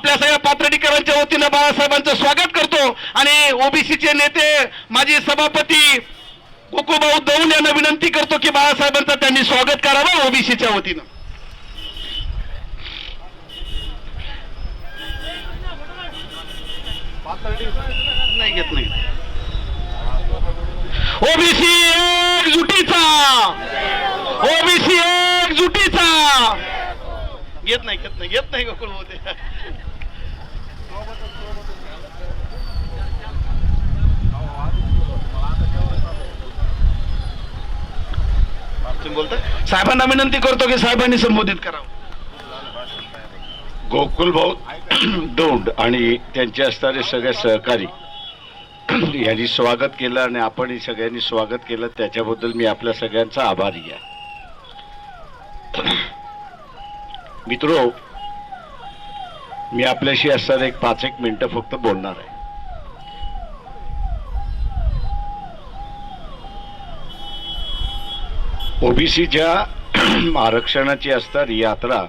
आपल्या सगळ्या पात्रडीकरांच्या वतीनं बाळासाहेबांचं स्वागत करतो. आणि ओबीसीचे नेते माजी सभापती गोकुळभाऊ दौल यांना विनंती करतो की बाळासाहेबांचं त्यांनी स्वागत करावं ओबीसीच्या वतीनं. नाही घेत नाही ओबीसी एकजुटीचा ओबीसी एकजुटीचा घेत नाही घेत नाही घेत नाही गोकुळ होते साहेबांना विनंती करतो की साहेबांनी संबोधित करावं. गोकुलभाऊ दोंड आणि त्यांचे असणारे सगळे सहकारी यांनी स्वागत केलं आणि आपण सगळ्यांनी स्वागत केलं. त्याच्याबद्दल मी आपल्या सगळ्यांचा आभारी आहे. मित्रो मी आपल्याशी असताना एक पाच एक मिनिटं फक्त बोलणार आहे. ओबीसीच्या आरक्षणाची असणारी यात्रा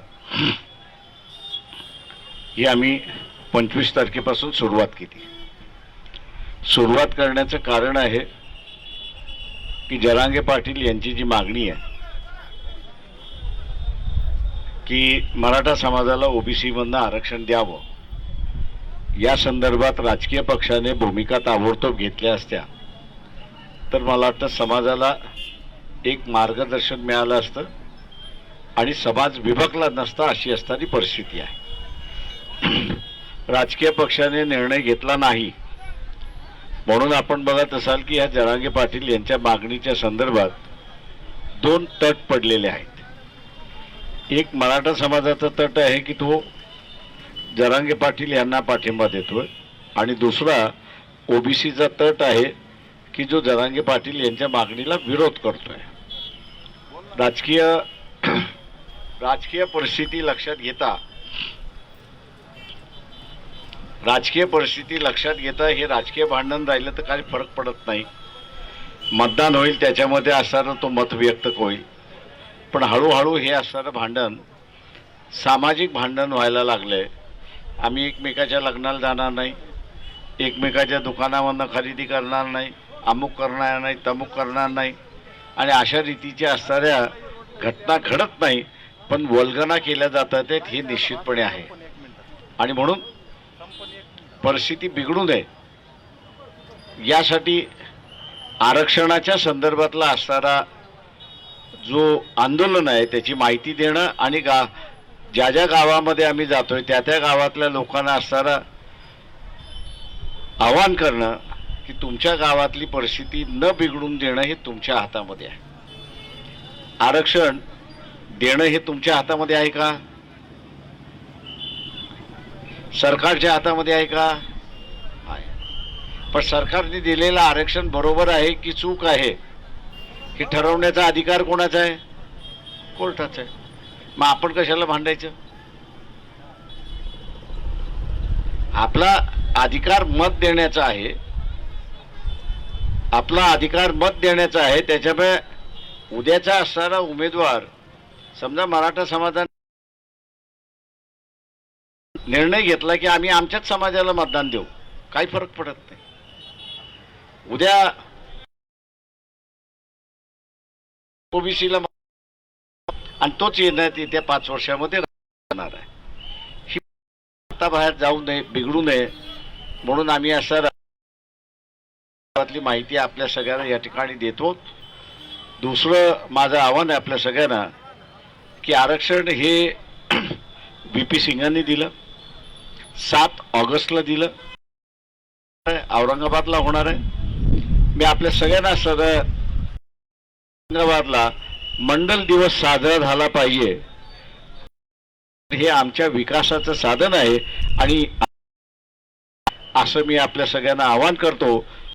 ही आम्ही पंचवीस तारखेपासून सुरुवात केली. सुरुवात करण्याचं कारण आहे की जरांगे पाटील यांची जी मागणी आहे की मराठा समाजाला ओबीसीमधनं आरक्षण द्यावं. या संदर्भात राजकीय पक्षाने भूमिका ताबडतोब घेतल्या असत्या. तर मला वाटतं समाजाला एक मार्गदर्शन मिळालं असतं आणि समाज विभकला नसता अशी असणारी परिस्थिती आहे. राजकीय पक्षाने निर्णय घेतला नाही. म्हणून आपण बघत असाल की या जरांगे पाटील यांच्या मागणीच्या संदर्भात दोन तट पडलेले आहेत. एक मराठा समाजाचा तट आहे की तो जरांगे पाटील यांना पाठिंबा देतोय. आणि दुसरा ओबीसीचा तट आहे की जो जरांगे पाटील यांच्या मागणीला विरोध करतोय. राजकीय राजकीय परिस्थिती लक्षात घेता राजकीय परिस्थिती लक्षात घेता हे राजकीय भांडण राहिलं तर काही फरक पडत नाही. मतदान होईल त्याच्यामध्ये असणारं तो मत व्यक्त होईल. पण हळूहळू हे असणारं भांडण सामाजिक भांडण व्हायला लागलंय आम्ही एकमेकाच्या लग्नाला जाणार नाही. एकमेकाच्या दुकानामधनं खरेदी करणार नाही. अमुक करणार नाही तमुक करणार नाही. आणि अशा रीतीच्या असणाऱ्या घटना घडत नाही पण वल्गना केल्या जातात आहेत हे निश्चितपणे आहे. आणि म्हणून परिस्थिती बिघडू नये. यासाठी आरक्षणाच्या संदर्भातला असणारा जो आंदोलन आहे त्याची माहिती देणं आणि गा ज्या ज्या गावामध्ये आम्ही जातोय त्या त्या गावातल्या लोकांना असणारा आवाहन करणं की तुमच्या गावातली परिस्थिती न बिघडून देणं हे तुमच्या हातामध्ये आहे. आरक्षण देणं हे तुमच्या हातामध्ये आहे का? सरकारच्या हातामध्ये आहे का? पण सरकारने दिलेलं आरक्षण बरोबर आहे की चूक आहे? हे ठरवण्याचा अधिकार कोणाचा आहे? कोर्टाचा आहे. मग आपण कशाला भांडायचं? आपला अधिकार मत देण्याचा आहे. आपला अधिकार मत देण्याचा आहे. त्याच्यामुळे उद्याचा असणारा उमेदवार समजा मराठा समाजाने निर्णय घेतला की आम्ही आमच्याच समाजाला मतदान देऊ. काही फरक पडत नाही. उद्या ओबीसीला आणि तोच येण्यात येत्या पाच वर्षामध्ये राहणार आहे. ही आता बाहेर जाऊ नये बिघडू नये म्हणून आम्ही असं माहिती आपल्या सगळ्यांना या ठिकाणी देतो. दुसरं माझं आव्हान आहे आपल्या सगळ्यांना की आरक्षण हे बी पी सिंगांनी दिलं सात ऑगस्टला दिलं औरंगाबादला होणार आहे. मी आपल्या सगळ्यांना सगळं औरंगाबादला मंडल दिवस साजरा झाला पाहिजे. हे आमच्या विकासाचं साधन आहे आणि असं मी आपल्या सगळ्यांना आवाहन करतो.